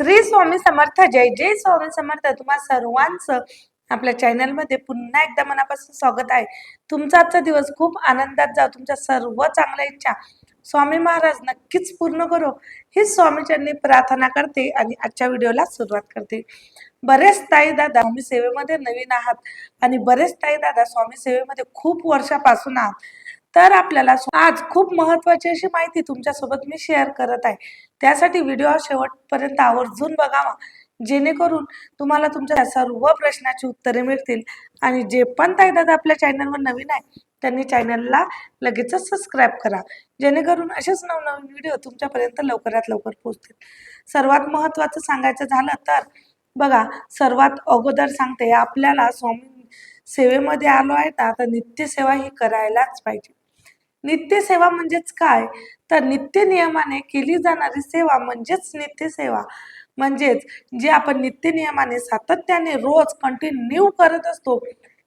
श्री स्वामी समर्थ जय जय स्वामी समर्थ. तुम्हा सर्वांचं आपल्या चॅनलमध्ये पुन्हा एकदा मनापासून स्वागत आहे. तुमचा आजचा दिवस खूप आनंदात जाओ तुमच्या सर्व चांगल्या इच्छा स्वामी महाराज नक्कीच पूर्ण करो. ही स्वामीच्यांनी प्रार्थना करते आणि आजच्या व्हिडिओला सुरुवात करते. बरेच ताई दादा स्वामी सेवेमध्ये नवीन आहात आणि बरेच ताई दादा स्वामी सेवेमध्ये खूप वर्षापासून आहात. तर आपल्याला आज खूप महत्वाची अशी माहिती तुमच्यासोबत मी शेअर करत आहे. त्यासाठी व्हिडिओ शेवटपर्यंत आवर्जून बघावा जेणेकरून तुम्हाला तुमच्या सर्व प्रश्नाची उत्तरे मिळतील आणि जे पण ताई दादा आपल्या चॅनलवर नवीन आहे त्यांनी चॅनलला लगेचच सबस्क्राईब करा. जेणेकरून असेच नवनवीन व्हिडिओ तुमच्यापर्यंत लवकरात लवकर पोहोचतील. सर्वात महत्त्वाचं सांगायचं झालं तर बघा सर्वात अगोदर सांगते आपल्याला स्वामी सेवेमध्ये आलो आहे ना तर नित्यसेवा ही करायलाच पाहिजे. नित्यसेवा म्हणजेच काय? तर नित्य नियमाने केली जाणारी सेवा म्हणजेच नित्यसेवा. म्हणजेच जे आपण नित्य नियमाने सातत्याने रोज कंटिन्यू करत असतो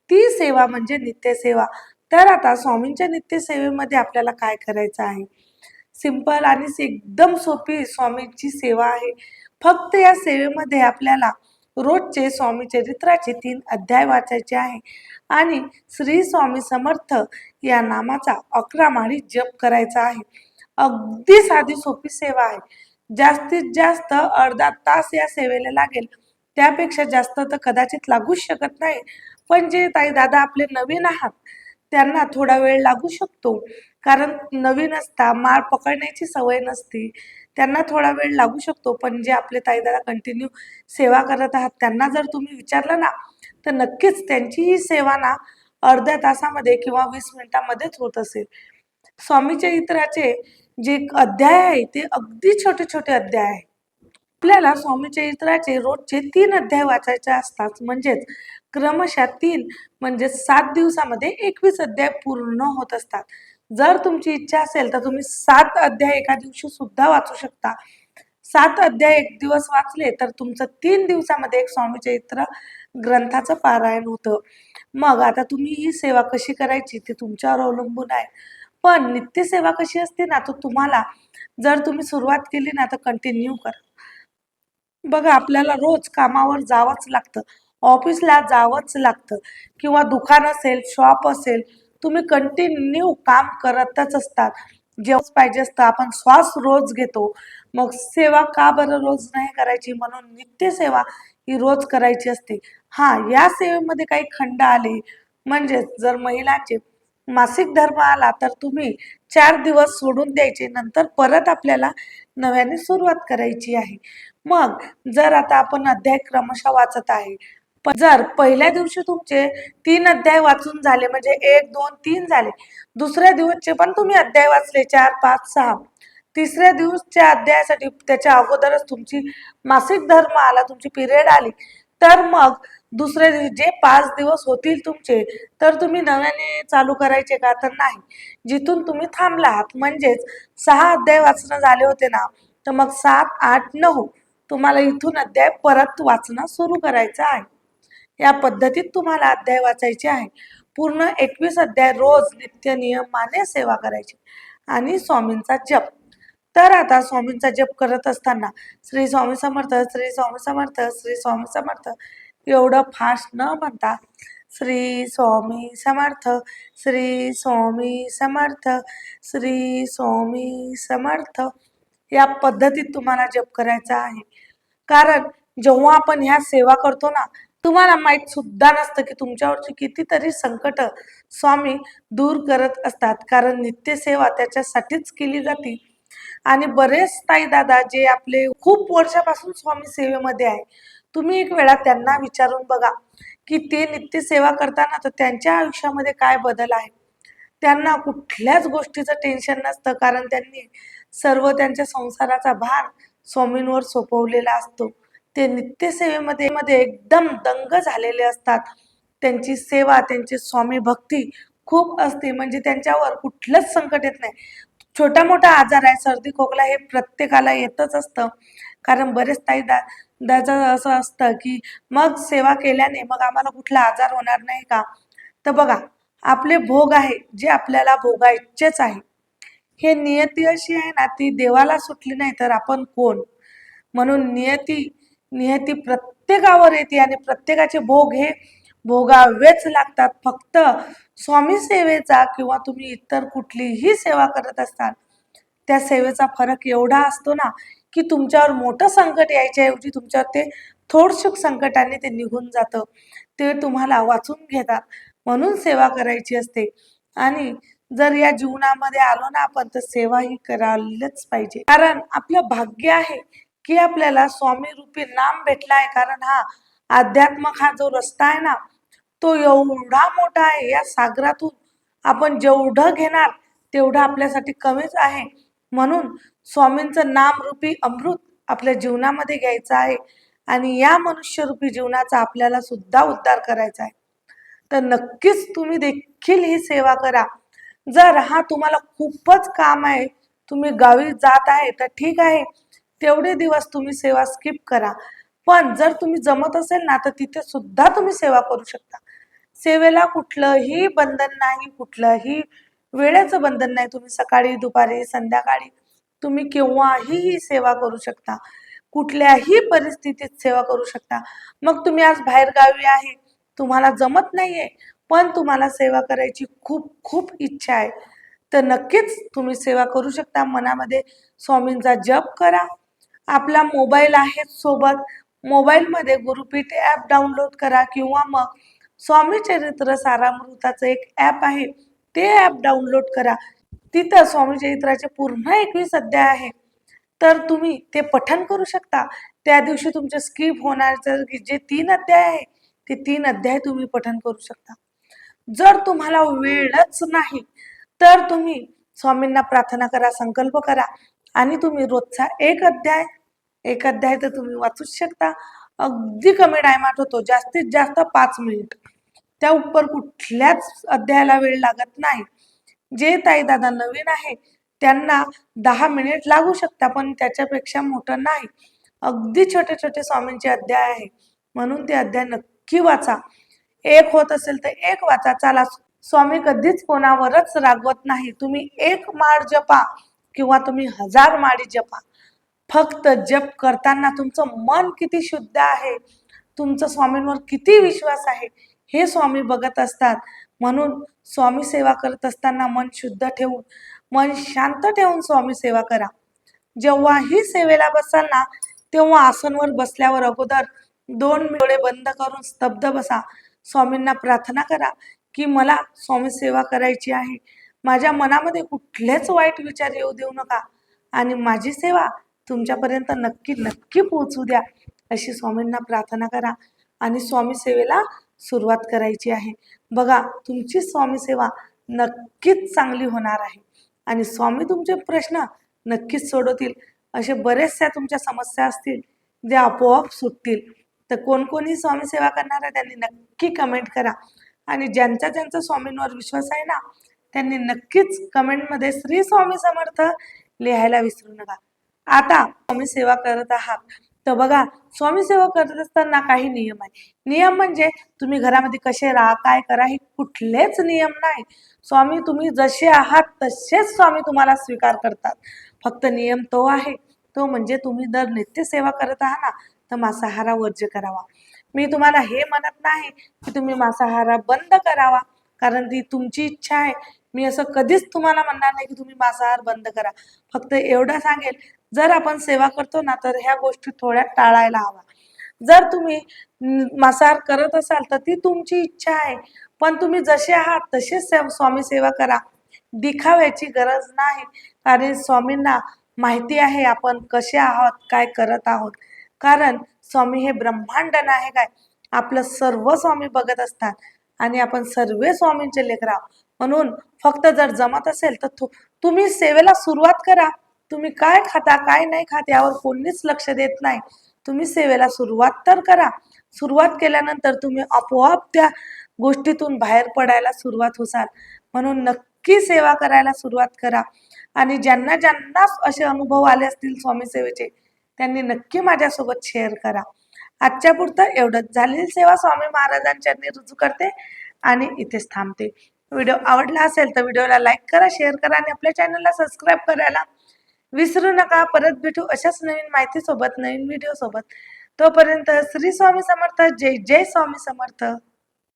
ती सेवा म्हणजे नित्यसेवा. तर आता स्वामींच्या नित्यसेवेमध्ये आपल्याला काय करायचं आहे? सिंपल आणि एकदम सोपी स्वामींची सेवा आहे. फक्त या सेवेमध्ये आपल्याला रोजचे स्वामी चरित्राचे तीन अध्याय वाचायचे आहे. आणि श्री स्वामी समर्थ या नामाचा अकरा माळी जप करायचा आहे. अगदी साधी सोपी सेवा आहे. जास्तीत जास्त अर्धा तास या सेवेला लागेल. त्यापेक्षा जास्त तर कदाचित लागूच शकत नाही. पण जे ताई दादा आपले नवीन आहात त्यांना थोडा वेळ लागू शकतो. कारण नवीन असता माळ पकडण्याची सवय नसती. त्यांना थोडा वेळ लागू शकतो पण जे आपले ताईदादा कंटिन्यू सेवा करत आहात त्यांना जर तुम्ही विचारलं ना तर नक्कीच त्यांची ही सेवा ना अर्ध्या तासामध्ये किंवा वीस मिनिटामध्येच होत असेल. स्वामीच्या इतराचे जे अध्याय आहे ते अगदी छोटे छोटे अध्याय आहे. आपल्याला स्वामी चरित्राचे रोजचे तीन अध्याय वाचायचे असतात. म्हणजेच क्रमशः तीन म्हणजे सात दिवसामध्ये एकवीस अध्याय पूर्ण होत असतात. जर तुमची इच्छा असेल तर तुम्ही सात अध्याय एका दिवशी सुद्धा वाचू शकता. सात अध्याय एक दिवस वाचले तर तुमचं तीन दिवसामध्ये एक स्वामी चरित्र ग्रंथाचं पारायण होतं. मग आता तुम्ही ही सेवा कशी करायची ते तुमच्यावर अवलंबून आहे. पण नित्यसेवा कशी असते ना तर तुम्हाला जर तुम्ही सुरुवात केली ना तर कंटिन्यू करा. बघा आपल्याला रोज कामावर जावंच लागतं. ऑफिसला जावंच लागतं. किंवा दुकान असेल शॉप असेल तुम्ही कंटिन्यू काम करतच असतात. जेव्हा पाहिजे असतं आपण श्वास रोज घेतो. मग सेवा का बरं रोज नाही करायची? म्हणून नित्य सेवा ही रोज करायची असते. हा या सेवेमध्ये काही खंड आले. म्हणजेच जर महिलांचे मासिक धर्म आला तर तुम्ही चार दिवस सोडून द्यायचे. नंतर परत आपल्याला नव्याने सुरुवात करायची आहे. मग जर आता आपण अध्याय क्रमशः वाचत आहे जर पहिल्या दिवशी तुमचे तीन अध्याय वाचून झाले म्हणजे एक दोन तीन झाले दुसऱ्या दिवसचे पण तुम्ही अध्याय वाचले चार पाच सहा. तिसऱ्या दिवसच्या अध्यायासाठी त्याच्या अगोदरच तुमची मासिक धर्म आला तुमची पिरियड आली. तर मग दुसऱ्या दिवशी जे पाच दिवस होतील तुमचे तर तुम्ही नव्याने चालू करायचे का? तर नाही. जिथून तुम्ही थांबला आहात म्हणजेच सहा अध्याय वाचणं झाले होते ना तर मग सात आठ नऊ तुम्हाला इथून अध्याय परत वाचणं सुरू करायचं आहे. या पद्धतीत तुम्हाला अध्याय वाचायचे आहे. पूर्ण एकवीस अध्याय रोज नित्य नियमाने सेवा करायची. आणि स्वामींचा जप. तर आता स्वामींचा जप करत असताना श्री स्वामी समर्थ श्री स्वामी समर्थ श्री स्वामी समर्थ एवढं फास्ट न म्हणता श्री स्वामी समर्थ श्री स्वामी समर्थ श्री स्वामी समर्थ या पद्धतीत तुम्हाला जप करायचा आहे. कारण जेव्हा आपण ह्या सेवा करतो ना तुम्हाला माहीत सुद्धा नसतं की तुमच्यावरची कितीतरी संकट स्वामी दूर करत असतात. कारण नित्यसेवा त्याच्यासाठीच केली जाते. आणि बरेच ताई दादा जे आपले खूप वर्षापासून स्वामी सेवेमध्ये आहे तुम्ही एक वेळा त्यांना विचारून बघा की ते नित्यसेवा करताना तर त्यांच्या आयुष्यामध्ये काय बदल आहे? त्यांना कुठल्याच गोष्टीचं टेन्शन नसतं. कारण त्यांनी सर्व त्यांच्या संसाराचा भार स्वामींवर सोपवलेला असतो. ते नित्यसेवेमध्ये मध्ये एकदम दंग झालेले असतात. त्यांची सेवा त्यांची स्वामी भक्ती खूप असते. म्हणजे त्यांच्यावर कुठलंच संकट येत नाही. छोटा मोठा आजार आहे सर्दी खोकला हे प्रत्येकाला येतच असतं. कारण बरेच ताई दा दाचं असं असतं की मग सेवा केल्याने मग आम्हाला कुठला आजार होणार नाही का? तर बघा आपले भोग आहे जे आपल्याला भोगायचेच आहे. हे नियती अशी आहे ना ती देवाला सुटली नाही तर आपण कोण? म्हणून नियती नियती प्रत्येकावर येते आणि प्रत्येकाचे भोग हे भोगावेच लागतात. फक्त स्वामी सेवेचा किंवा तुम्ही इतर कुठलीही सेवा करत असताल त्या सेवेचा फरक एवढा असतो ना की तुमच्यावर मोठं संकट यायच्या ऐवजी तुमच्यावर ते थोडशुक संकटाने ते निघून जातं. ते तुम्हाला वाचून घेतात. म्हणून सेवा करायची असते. आणि जर या जीवनामध्ये आलो ना आपण तर सेवा ही करायलाच पाहिजे. कारण आपलं भाग्य आहे की आपल्याला स्वामी रूपी नाम भेटला आहे कारण हा आध्यात्मक हा जो रस्ता आहे ना तो एवढा मोठा आहे या सागरातून आपण जेवढं घेणार तेवढं आपल्यासाठी कमीच आहे. म्हणून स्वामींचं नामरूपी अमृत आपल्या जीवनामध्ये घ्यायचं आहे आणि या मनुष्यरूपी जीवनाचा आपल्याला सुद्धा उद्धार करायचा आहे. तर नक्कीच तुम्ही देखील ही सेवा करा. जर हा तुम्हाला खूपच काम आहे तुम्ही गावी जात आहे तर ठीक आहे. तेवढे दिवस तुम्ही सेवा स्किप करा. पण जर तुम्ही जमत असेल ना तर तिथे सुद्धा तुम्ही सेवा करू शकता. सेवेला कुठलंही बंधन नाही कुठलंही वेळेचं बंधन नाही. तुम्ही सकाळी दुपारी संध्याकाळी तुम्ही केव्हाही ही सेवा करू शकता. कुठल्याही परिस्थितीत सेवा करू शकता. मग तुम्ही आज बाहेर गावी आहे तुम्हाला जमत नाहीये पण तुम्हाला सेवा करायची खूप खूप इच्छा आहे. तर नक्कीच तुम्ही सेवा करू शकता. मनामध्ये स्वामींचा जप करा. आपला मोबाईल आहे सोबत. मोबाईलमध्ये गुरुपीठ ॲप डाउनलोड करा किंवा मग स्वामी चरित्र सारामृताचं एक ॲप आहे ते ॲप डाउनलोड करा. तिथं स्वामी चरित्राचे पूर्ण एकवीस अध्याय आहे. तर तुम्ही ते पठन करू शकता. त्या दिवशी तुमचे स्किप होणार जे तीन अध्याय आहे ते तीन अध्याय तुम्ही पठन करू शकता. जर तुम्हाला वेळच नाही तर तुम्ही स्वामींना प्रार्थना करा संकल्प करा आणि तुम्ही रोजचा एक अध्याय एक अध्याय तर तुम्ही वाचूच शकता. अगदी कमी टायमात होतो. जास्तीत जास्त पाच मिनिट त्या उपर कुठल्याच अध्यायाला वेळ लागत नाही. जे ताई दादा नवीन आहे त्यांना दहा मिनिट लागू शकता पण त्याच्यापेक्षा मोठं नाही. अगदी छोटे छोटे स्वामींचे अध्याय आहे. म्हणून ते अध्याय नक्की वाचा. एक होत असेल तर एक वाचा. चला स्वामी कधीच कोणावरच रागवत नाही. तुम्ही एक माळ जपा किंवा तुम्ही हजार माळी जपा. फक्त जप करताना तुमचं मन किती शुद्ध आहे तुमचं स्वामींवर किती विश्वास आहे हे स्वामी बघत असतात. म्हणून स्वामी सेवा करत असताना मन शुद्ध ठेवून मन शांत ठेवून स्वामी सेवा करा. जेव्हाही सेवेला बसाल ना तेव्हा आसनवर बसल्यावर अगोदर दोन डोळे बंद करून स्तब्ध बसा. स्वामींना प्रार्थना करा की मला स्वामी सेवा करायची आहे. माझ्या मनामध्ये कुठलेच वाईट विचार येऊ देऊ नका. आणि माझी सेवा तुमच्यापर्यंत नक्की नक्की पोहोचू द्या अशी स्वामींना प्रार्थना करा आणि स्वामी सेवेला सुरुवात करायची आहे. बघा तुमची स्वामी सेवा नक्कीच चांगली होणार आहे. आणि स्वामी तुमचे प्रश्न नक्कीच सोडवतील. असे बरेचशा तुमच्या समस्या असतील जे आपोआप सुटतील. तर कोणकोणी स्वामी सेवा करणार आहे त्यांनी नक्की कमेंट करा. आणि ज्यांचा ज्यांचा स्वामींवर विश्वास आहे ना त्यांनी नक्कीच कमेंटमध्ये श्री स्वामी समर्थ लिहायला विसरू नका. आता स्वामी सेवा करत आहात. तर बघा स्वामी सेवा करत असताना काही नियम आहे नियम म्हणजे तुम्ही घरामध्ये कसे राहा काय करा हे कुठलेच नियम नाही. स्वामी तुम्ही जसे आहात तसेच स्वामी तुम्हाला स्वीकार करतात. फक्त नियम तो आहे. तो म्हणजे तुम्ही जर नित्य सेवा करत आहात ना तर मांसाहारा वर्ज्य करावा. मी तुम्हाला हे म्हणत नाही की तुम्ही मांसाहारा बंद करावा कारण ती तुमची इच्छा आहे. मी असं कधीच तुम्हाला म्हणणार नाही की तुम्ही मांसाहार बंद करा. फक्त एवढं सांगेल जर आपण सेवा करतो ना तर ह्या गोष्टी थोड्या टाळायला हवा जर तुम्ही न- करत असाल तर ती तुमची इच्छा आहे. पण तुम्ही जसे आहात तसेच स्वामी सेवा करा. दिखाव्याची गरज नाही. कारण स्वामींना माहिती आहे आपण कसे आहोत काय करत आहोत. कारण स्वामी हे ब्रह्मांड नाही काय? आपलं सर्व स्वामी बघत असतात. आणि आपण सर्व स्वामींचे लेकर आहोत. म्हणून फक्त जर जमत असेल तर तुम्ही सेवेला सुरुवात करा. तुम्ही काय खाता काय नाही खात यावर कोणीच लक्ष देत नाही. तुम्ही सेवेला सुरुवात तर करा. सुरुवात केल्यानंतर तुम्ही आपोआप त्या गोष्टीतून बाहेर पडायला सुरुवात होसाल. म्हणून नक्की सेवा करायला सुरुवात करा. आणि ज्यांना ज्यांना असे अनुभव आले असतील स्वामी सेवेचे त्यांनी नक्की माझ्यासोबत शेअर करा. आजच्या पुरतं एवढंच झालेली सेवा स्वामी महाराजांच्या रुजू करते आणि इथेच थांबते. व्हिडिओ आवडला असेल तर व्हिडिओला लाईक करा शेअर करा आणि आपल्या चॅनलला सबस्क्राईब करायला विसरू नका. परत भेटू अशाच नवीन माहिती सोबत नवीन व्हिडिओ सोबत. तोपर्यंत श्री स्वामी समर्थ. जय जय स्वामी समर्थ.